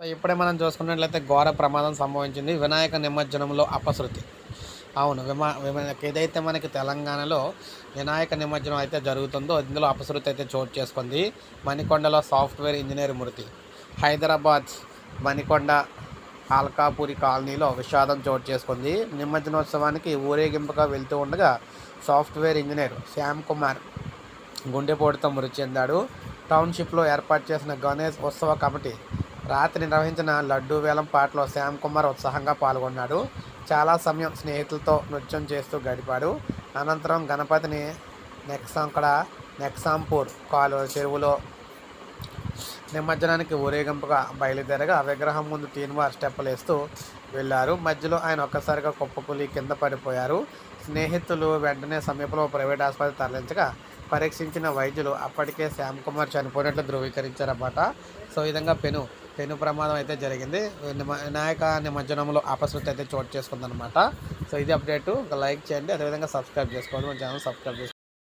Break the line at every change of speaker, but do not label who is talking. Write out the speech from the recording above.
So ఇప్పుడే మనం చూసుకున్నట్లయితే ఘోర ప్రమాదం సంభవించింది వినాయక నిమజ్జనంలో అపశృతి. అవును విమా ఏదైతే మనకి తెలంగాణలో వినాయక నిమజ్జనం అయితే జరుగుతుందో ఇందులో అపశృతి అయితే చోటు చేసుకుంది. మణికొండలో సాఫ్ట్వేర్ ఇంజనీర్ మృతి. హైదరాబాద్ మణికొండ ఆల్కాపూరి కాలనీలో విషాదం చోటు చేసుకుంది. నిమజ్జనోత్సవానికి ఊరేగింపుగా వెళ్తూ ఉండగా సాఫ్ట్వేర్ ఇంజనీర్ శ్యామ్ కుమార్ గుండెపోటుతో మృతి చెందాడు. టౌన్షిప్లో ఏర్పాటు చేసిన గణేష్ ఉత్సవ కమిటీ రాత్రి నిర్వహించిన లడ్డూ వేలం పాటలో శ్యామ్ కుమార్ ఉత్సాహంగా పాల్గొన్నాడు. చాలా సమయం స్నేహితులతో నృత్యం చేస్తూ గడిపాడు. అనంతరం గణపతిని నెక్సంకడ నెక్సాంపూర్ కాలు చెరువులో నిమజ్జనానికి ఊరేగింపుగా బయలుదేరగా విగ్రహం ముందు తీన్వార్ స్టెప్పులు వేస్తూ వెళ్ళారు. మధ్యలో ఆయన ఒక్కసారిగా కుప్పకూలి కింద పడిపోయారు. స్నేహితులు వెంటనే సమీపంలో ప్రైవేట్ ఆసుపత్రి తరలించగా పరీక్షించిన వైద్యులు అప్పటికే శ్యామ్ కుమార్ చనిపోయినట్లు ధృవీకరించారన్నమాట. సో ఈ విధంగా పెను పెను ప్రమాదం అయితే జరిగింది. నిమ- వినాయక నిమజ్జనంలో అపశృతి అయితే చోటు చేసుకుందనమాట సో ఇది అప్డేట్. ఒక లైక్ చేయండి. అదేవిధంగా సబ్స్క్రైబ్ చేసుకోండి. మన ఛానల్ సబ్స్క్రైబ్ చేసుకోండి.